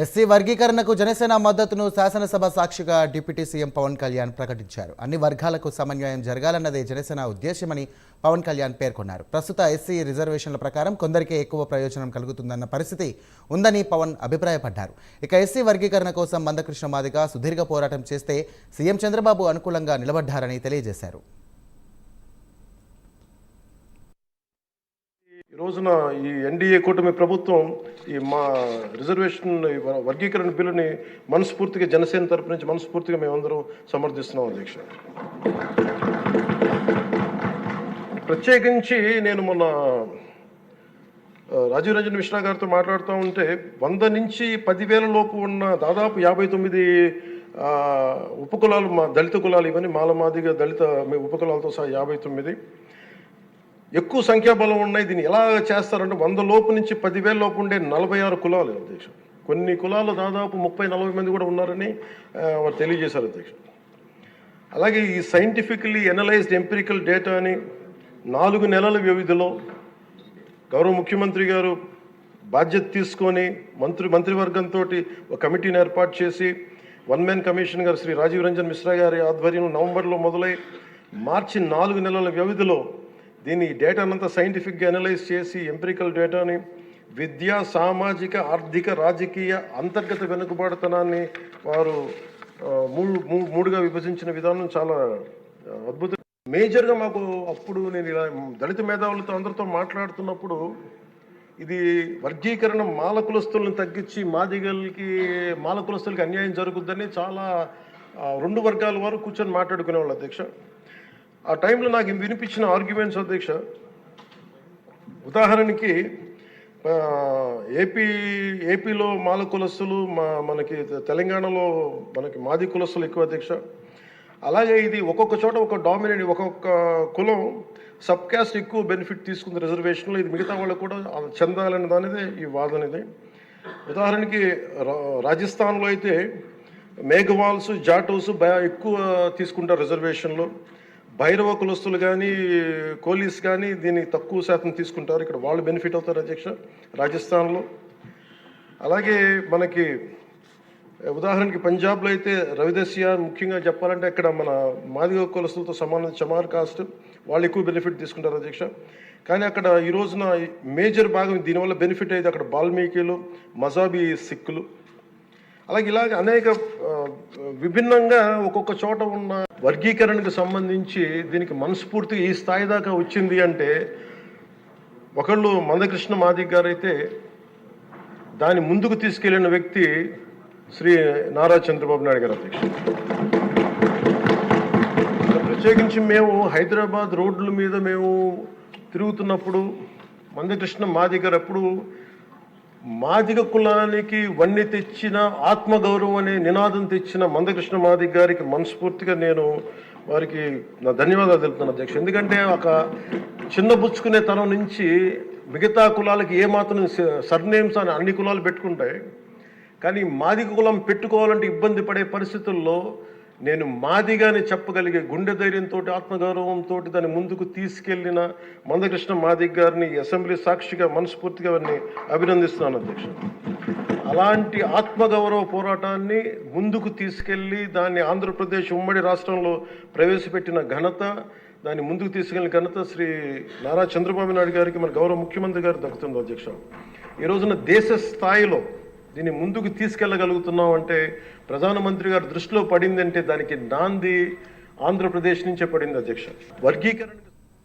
SC వర్గీకరణకు జనసేన మద్దతును శాసనసభ సాక్షిగా డిప్యూటీ సీఎం పవన్ కళ్యాణ్ ప్రకటించారు. అన్ని వర్గాలకు సమన్వయం జరగాలన్నదే జనసేన ఉద్దేశ్యమని పవన్ కళ్యాణ్ పేర్కొన్నారు. ప్రస్తుత ఎస్సీ రిజర్వేషన్ల ప్రకారం కొందరికే ఎక్కువ ప్రయోజనం కలుగుతుందన్న పరిస్థితి ఉందని పవన్ అభిప్రాయపడ్డారు. ఇక ఎస్సీ వర్గీకరణ కోసం మందకృష్ణ మాదిగ సుదీర్ఘ పోరాటం చేస్తే సీఎం చంద్రబాబు అనుకూలంగా నిలబడ్డారని తెలియజేశారు. ఈ రోజున ఈ ఎన్డీఏ కూటమి ప్రభుత్వం ఈ మా రిజర్వేషన్ వర్గీకరణ బిల్లుని మనస్ఫూర్తిగా జనసేన తరపు నుంచి మనస్ఫూర్తిగా మేమందరం సమర్థిస్తున్నాం అధ్యక్ష. ప్రత్యేకించి నేను మొన్న రాజీవ్ రంజన్ మిశ్రా గారితో మాట్లాడుతూ ఉంటే వంద నుంచి పదివేల లోపు ఉన్న దాదాపు యాభై తొమ్మిది ఉపకులాలు మా దళిత కులాలు ఇవన్నీ మాలమాదిగా దళిత ఉపకులాలతో సహా యాభై తొమ్మిది. ఎక్కువ సంఖ్యాబలం ఉన్నాయి దీన్ని ఎలా చేస్తారంటే వంద లోపు నుంచి పదివేల లోపు ఉండే నలభై ఆరు కులాలు అధ్యక్ష కొన్ని కులాలు దాదాపు ముప్పై నలభై మంది కూడా ఉన్నారని వారు తెలియజేశారు అధ్యక్ష అలాగే ఈ సైంటిఫికలీ ఎనలైజ్డ్ ఎంపిరికల్ డేటాని నాలుగు నెలల వ్యవధిలో గౌరవ ముఖ్యమంత్రి గారు బాధ్యత తీసుకొని మంత్రి మంత్రివర్గంతో ఒక కమిటీని ఏర్పాటు చేసి వన్ మ్యాన్ కమిషన్ గారు శ్రీ రాజీవ్ రంజన్ మిశ్రా గారి ఆధ్వర్యం నవంబర్లో మొదలై మార్చి నాలుగు నెలల వ్యవధిలో దీన్ని డేటానంతా సైంటిఫిక్గా అనలైజ్ చేసి ఎంపిరికల్ డేటాని విద్య సామాజిక ఆర్థిక రాజకీయ అంతర్గత వెనుకబాటుతనాన్ని వారు మూడు మూడుగా విభజించిన విధానం చాలా ఆ, అద్భుతం. మేజర్గా మాకు అప్పుడు నేను ఇలా దళిత మేధావులతో అందరితో మాట్లాడుతున్నప్పుడు ఇది వర్గీకరణ మాల కులస్తులను తగ్గించి మాదిగలకి మాల కులస్తులకి అన్యాయం జరుగుద్దని చాలా రెండు వర్గాల వారు కూర్చొని మాట్లాడుకునేవాళ్ళు అధ్యక్ష. ఆ టైంలో నాకు వినిపించిన ఆర్గ్యుమెంట్స్ అధ్యక్ష ఉదాహరణకి ఏపీ ఏపీలో మాల కులస్తులు మా మనకి తెలంగాణలో మనకి మాది కులస్తులు ఎక్కువ అధ్యక్ష. అలాగే ఇది ఒక్కొక్క చోట ఒక డామినేట్ ఒక్కొక్క కులం సబ్ క్యాస్ట్ ఎక్కువ బెనిఫిట్ తీసుకుంది రిజర్వేషన్లో. ఇది మిగతా వాళ్ళు కూడా చెందాలనే దానిదే ఈ వాదన ఇది. ఉదాహరణకి రా- రాజస్థాన్లో అయితే మేఘవాల్స్ జాటోస్ బా ఎక్కువ తీసుకుంటారు రిజర్వేషన్లో. భైరవ కులస్తులు కానీ కోలీస్ కానీ దీన్ని తక్కువ శాతం తీసుకుంటారు. ఇక్కడ వాళ్ళు బెనిఫిట్ అవుతారు అధ్యక్ష రాజస్థాన్లో. అలాగే మనకి ఉదాహరణకి పంజాబ్లో అయితే రవిదస్య ముఖ్యంగా చెప్పాలంటే అక్కడ మన మాదిగ కులస్తులతో సమాన చమార్ కాస్ట్ వాళ్ళు ఎక్కువ బెనిఫిట్ తీసుకుంటారు అధ్యక్ష. కానీ అక్కడ ఈ రోజున మేజర్ భాగం దీనివల్ల బెనిఫిట్ అయితే అక్కడ బాల్మీకిలు మజాబీ సిక్కులు. అలాగే ఇలాగ అనేక విభిన్నంగా ఒక్కొక్క చోట ఉన్న వర్గీకరణకు సంబంధించి దీనికి మనస్ఫూర్తిగా ఈ స్థాయి దాకా వచ్చింది అంటే ఒకళ్ళు మందకృష్ణ మాదిక్ గారైతే అయితే దాని ముందుకు తీసుకెళ్ళిన వ్యక్తి శ్రీ నారా చంద్రబాబు నాయుడు గారు అధ్యక్షుడు. ప్రత్యేకించి మేము హైదరాబాద్ రోడ్ల మీద మేము తిరుగుతున్నప్పుడు మందకృష్ణ మాదిక్ గారు అప్పుడు మాదిగ కులానికి వన్ని తెచ్చిన ఆత్మగౌరవం అనే నినాదం తెచ్చిన మందకృష్ణ మాదిగ గారికి మనస్ఫూర్తిగా నేను వారికి నా ధన్యవాదాలు తెలుపుతున్నాను అధ్యక్ష. ఎందుకంటే ఒక చిన్న బుచ్చుకునే తనం నుంచి మిగతా కులాలకి ఏమాత్రం సర్నేమ్స్ అని అన్ని కులాలు పెట్టుకుంటాయి. కానీ మాదిగ కులం పెట్టుకోవాలంటే ఇబ్బంది పడే పరిస్థితుల్లో నేను మాదిగాని చెప్పగలిగే గుండె ధైర్యంతో ఆత్మగౌరవంతో దాన్ని ముందుకు తీసుకెళ్ళిన మందకృష్ణ మాదిగ్ గారిని అసెంబ్లీ సాక్షిగా మనస్ఫూర్తిగా వారిని అభినందిస్తున్నాను అధ్యక్ష. అలాంటి ఆత్మగౌరవ పోరాటాన్ని ముందుకు తీసుకెళ్ళి దాన్ని ఆంధ్రప్రదేశ్ ఉమ్మడి రాష్ట్రంలో ప్రవేశపెట్టిన ఘనత దాన్ని ముందుకు తీసుకెళ్ళిన ఘనత శ్రీ నారా చంద్రబాబు నాయుడు గారికి మన గౌరవ ముఖ్యమంత్రి గారు దక్కుతుంది అధ్యక్ష. ఈ రోజున దేశ స్థాయిలో దీన్ని ముందుకు తీసుకెళ్ళగలుగుతున్నాం అంటే ప్రధానమంత్రి గారు దృష్టిలో పడిందంటే దానికి నాంది ఆంధ్రప్రదేశ్ నుంచే పడింది అధ్యక్ష. వర్గీకరణ